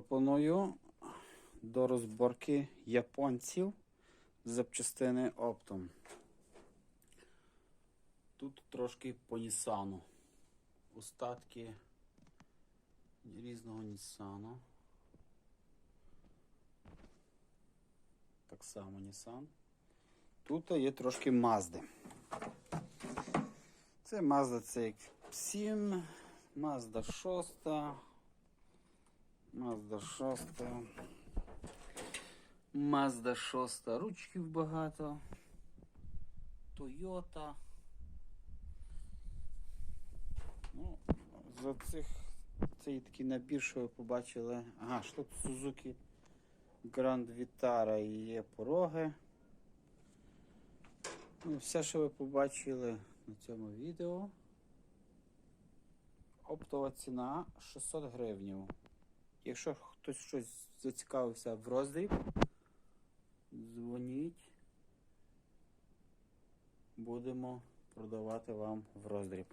Пропоную до розборки японців запчастини оптом. Тут трошки по Нісану. Остатки різного Нісану. Так само Нісан. Тут є трошки Мазди. Це Mazda CX-7, Mazda 6, Mazda 6. Mazda 6 ручків багато. Toyota. Ну, за цих цей такий набір, що ви побачили. Ага, що тут Suzuki Grand Vitara і є пороги. Ну, все, що ви побачили на цьому відео. Оптова ціна 600 гривень. Якщо хтось щось зацікавився в роздріб, дзвоніть. Будемо продавати вам в роздріб.